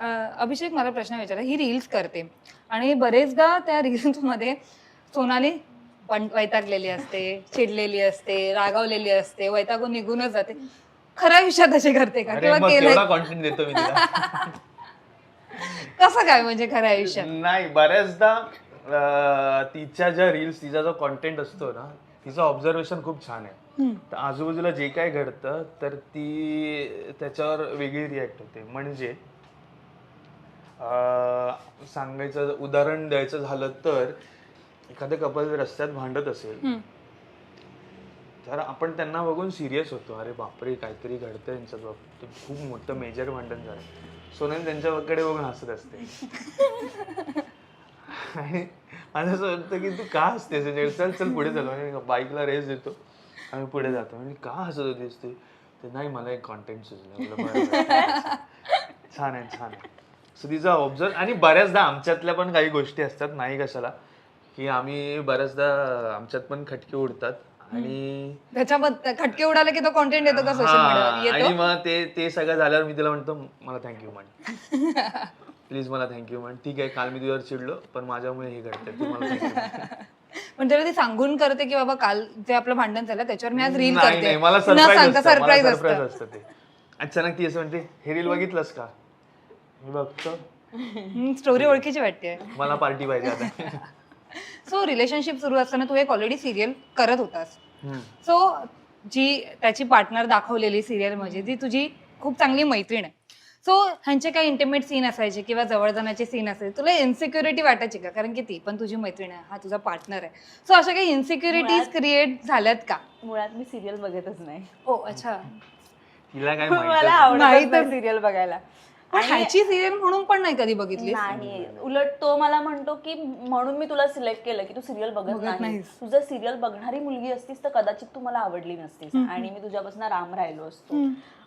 अभिषेक मला प्रश्न विचारा ही रील्स करते. आणि बरेचदा त्या रील्समध्ये सोनाली पण वैतागलेली असते चिडलेली असते रागावलेली असते वैतागून निघूनच जाते. खऱ्या आयुष्यात अशी करते का? अरे किंवा मग केलंय? देतो मी तिला? कसं काय म्हणजे खऱ्या आयुष्यात नाही बऱ्याचदा अं, तिच्या ज्या रील्स तिचा जो कॉन्टेंट असतो ना तिचं ऑब्झर्वेशन खूप छान आहे. हम्म. तर आजूबाजूला जे काय घडतं तर ती त्याच्यावर वेगळी रिॲक्ट होते. म्हणजे सांगायचं उदाहरण द्यायचं झालं तर एखादं कपल रस्त्यात भांडत असेल. तर आपण त्यांना बघून सिरियस होतो. अरे बापरे काहीतरी घडतं यांच्यात बाबतीत. खूप मोठं मेजर भांडण झालं सोनल त्यांच्याकडे बघून हसत असते. आणि माझं असं वाटतं की तू का हसतेस? याच्याकडे? चल चल पुढे चल. म्हणजे बाईकला रेस देतो. आम्ही पुढे जातो. म्हणजे का हसत होतीस ते? नाही मला एक कॉन्टेंट सुचलं. छान आहे छान आहे. सो तिचा ऑब्झर्व आणि बऱ्याचदा आमच्यातल्या पण काही गोष्टी असतात नाही कशाला की आम्ही बऱ्याचदा आमच्यात पण खटके उडतात आणि त्याच्याबद्दल खटके उडाले की तो कॉन्टेंट येतो का सोशल मीडियावर आणि येतो? मग ते ते सगळं झाल्यावर मी तिला म्हणतो मला थँक्यू म्हण. प्लीज मला थँक्यू म्हण. ठीक आहे काल मी तुझ्यावर चिडलो पण माझ्यामुळे हे घडतंय तू मला thank you म्हण. पण जेव्हा ती सांगून करते की बाबा काल जे आपलं भांडण झालं त्याच्यावर मी आज रील नाही करते. नाही मला न सरप्राईज असतं मला ते. अचानक ती असं म्हणते हे रील बघितलंस का? स्टोरी ओळखीची वाटते. मला पार्टी पाहिजे आता. सो रिलेशनशिप सुरू असताना तू एक ऑलरेडी सिरियल करत होतास. सो जी त्याची पार्टनर दाखवलेली सिरियल म्हणजे ती तुझी खूप चांगली मैत्रीण आहे. सो ह्यांचे काही इंटिमेट सीन असायचे किंवा जवळ जाण्याचे सीन असायचे. तुला इन्सिक्युरिटी वाटायची का? कारण की ती पण तुझी मैत्रीण आहे हा तुझा पार्टनर आहे. सो अशा काही इन्सिक्युरिटीज क्रिएट झाल्यात का? मुळात मी सिरियल बघतच नाही. हो अच्छा. तिला काय मला आवडत नाही. सिरियल बघायला. पण आणि- ह्याची सिरियल म्हणून पण नाही कधी बघितली नाही. उलट तो मला म्हणतो की म्हणून मी तुला सिलेक्ट केलं की तू सिरियल बघत बघत नाही नाहीस. तू जर सिरियल बघणारी मुलगी असतीस तर कदाचित तू मला आवडली नसतीस. आणि मी तुझ्यापासून राम राहिलो असतो.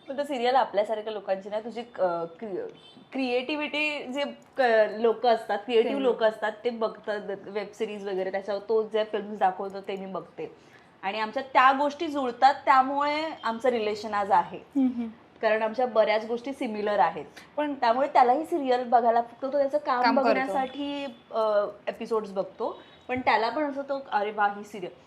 पण तो सिरियल आपल्यासारख्या लोकांची नाही. तुझी क्रिएटिव्हिटी जे लोक असतात क्रिएटिव्ह लोक असतात ते बघतात. वेब सिरीज वगैरे. त्याच्यावर तो जे फिल्म दाखवतो ते मी बघते. आणि आमच्या त्या गोष्टी जुळतात. त्यामुळे आमचं रिलेशन आज आहे. कारण आमच्या बऱ्याच गोष्टी सिमिलर आहेत पण त्यामुळे त्यालाही सिरियल बघायला फक्त तो त्याचं काम काम करतो. बघण्यासाठी एपिसोड्स बघतो पण त्याला पण असं तो अरे वा ही सिरियल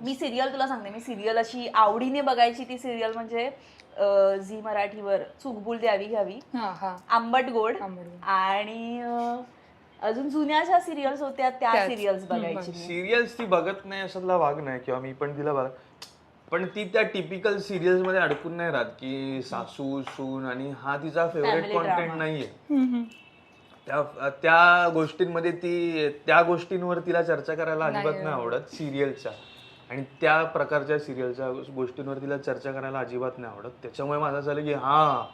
मी सिरियल तुला सांगते मी सिरियल अशी आवडीने बघायची ती सिरियल म्हणजे अं, झी मराठीवर चुकबुल द्यावी घ्यावी हा हा आंबट गोड आंबट. आणि अं, अजून जुन्या ज्या सिरियल्स होत्या त्या त्याच. सिरियल्स बघायची मी. सिरियल्स ती बघत नाही असातला भाग नाही किंवा मी पण तिला बघ पण ती त्या टिपिकल सिरियल्समध्ये अडकून नाही राहत की सासू सून आणि हा तिचा फेवरेट कॉन्टेंट. नाहीये. त्या त्या गोष्टींमध्ये ती त्या गोष्टींवर तिला चर्चा करायला अजिबात नाही नाही आवडत सिरियलच्या आणि त्या प्रकारच्या सिरियलच्या गोष्टींवर तिला चर्चा करायला अजिबात नाही आवडत. त्याच्यामुळे माझं झालं की हा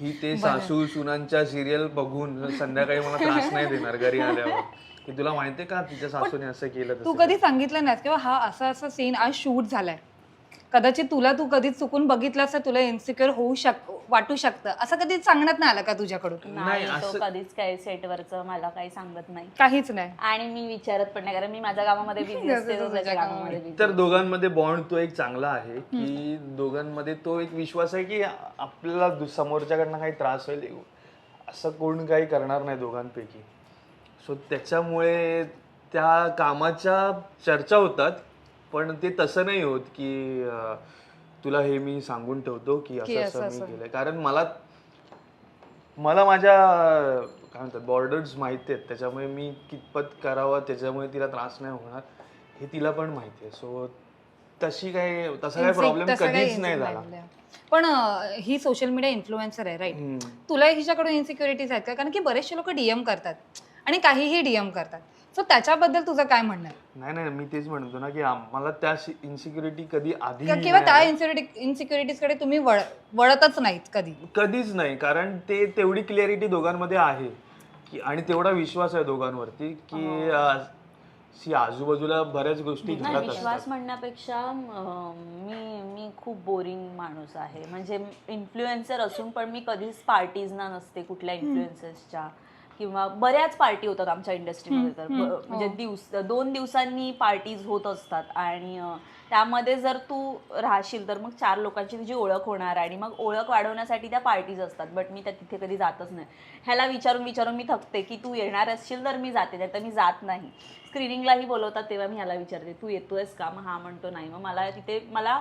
ही ते सासू सुनांच्या सिरियल बघून संध्याकाळी मला त्रास नाही देणार घरी आल्यावर. की तुला माहितीये का तिच्या सासूने असं केलं तू कधी सांगितलं नाहीस किंवा हा असा असा सीन आज शूट झालाय. कदाचित तुला तू कधी चुकून बघितलास तर तुला इन्सिक्युअर होऊ शक वाटू शकतं. असं कधी सांगण्यात नाही आलं का तुझ्याकडून? नाही नाही, तो असं- कधीच काही सेटवरचं मला काही सांगत नाही. काहीच नाही. आणि मी विचारत पण नाही कारण मी माझ्या कामामध्ये बिझी असते तो त्याच्या कामामध्ये busy तर दोघांमध्ये बॉन्ड तो एक चांगला आहे की दोघांमध्ये तो एक विश्वास आहे की आपल्याला दु- समोरच्याकडनं काही त्रास होईल. असं कोण काही करणार नाही दोघांपैकी. सो त्याच्यामुळे त्या कामाच्या चर्चा होतात. पण ते तसं नाही होत की अं, तुला हे मी सांगून ठेवतो की असं असं- मी. केलंय. कारण मला मला माझ्या काय म्हणतात बॉर्डर्स माहिती आहेत. त्याच्यामुळे मी कितपत करावं त्याच्यामुळे तिला त्रास नाही होणार हे तिला पण माहिती आहे. सो तशी काय तसा काही प्रॉब्लेम तसं काही कधीच नाही झाला. नाही. पण अं, ही सोशल मीडिया इन्फ्लुएन्सर आहे राईट हम्म. तुला हिच्याकडून इन्सिक्युरिटीज आहेत का? कारण की बरेचसे लोक डीएम करतात. आणि काहीही डीएम करतात. सो त्याच्याबद्दल तुझं काय म्हणणं आहे? नाही नाही मी तेच म्हणतो ना की आम्हाला त्या इन्सिक्युरिटी कधी आधी किंवा- किंवा नाही त्या आल्या. इन्सिक्युरिटी इन्सिक्युरिटीजकडे तुम्ही वळ वळतच नाहीत कधी. कधीच नाही कारण ते तेवढी क्लिअरिटी दोघांमध्ये आहे. की आणि तेवढा विश्वास आहे दोघांवरती की अं, सी आजूबाजूला बऱ्याच गोष्टी नाही घडत विश्वास असतात म्हणण्यापेक्षा अं, मी मी खूप बोरिंग माणूस आहे. म्हणजे इन्फ्लुएन्सर असून पण मी कधीच पार्टीजना नसते कुठल्या इन्फ्लुएन्सर्सच्या किंवा बऱ्याच पार्टी होतात आमच्या इंडस्ट्रीमध्ये तर. म्हणजे हो. दिवस दोन दिवसांनी पार्टीज होत असतात आणि त्यामध्ये जर तू राहशील तर मग चार लोकांची तुझी ओळख होणार आणि मग ओळख वाढवण्यासाठी त्या पार्टीज असतात. बट मी त्या तिथे कधी जातच नाही. ह्याला विचारून विचारून मी थकते की तू येणार असशील तर मी जाते नाही तर मी जात नाही. स्क्रीनिंगलाही बोलवतात तेव्हा मी ह्याला विचारते तू येतोयस का? मग हा म्हणतो नाही. मग मला तिथे मला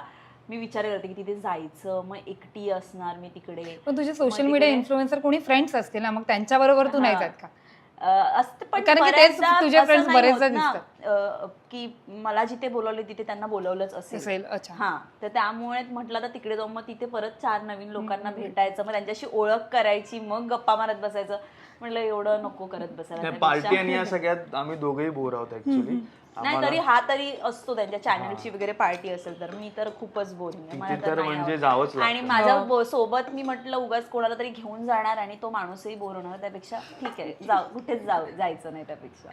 मी विचार करते की तिथे जायचं मग एकटी असणार मी तिकडे. पण तुझे सोशल मीडिया इन्फ्लुएन्सर कोणी फ्रेंड्स असतील ना मग त्यांच्याबरोबर तू नाही. जात का? असते पण कारण की तेच तुझे बरेचदा ना, अं, की मला जिथे बोलवले तिथे त्यांना बोलवलंच असेल. असेल अच्छा. हा तर त्यामुळे म्हटलं तर तिकडे जाऊन मग तिथे परत चार नवीन लोकांना भेटायचं मग त्यांच्याशी ओळख करायची मग गप्पा मारत बसायचं. म्हटलं एवढं नको करत बसायला. पार्टी आणि या सगळ्यात आम्ही दोघेही बोर आहोत ऍक्च्युली नाही तरी हा तरी असतो त्यांच्या चॅनलची वगैरे पार्टी असेल तर. मी तर खूपच बोरिंग म्हणजे. आणि माझ्या सोबत मी म्हटलं उगाच कोणाला तरी घेऊन जाणार आणि तो माणूसही बोर होणार. त्यापेक्षा ठीक आहे. जाऊ कुठेच जाऊ जायचं नाही त्यापेक्षा.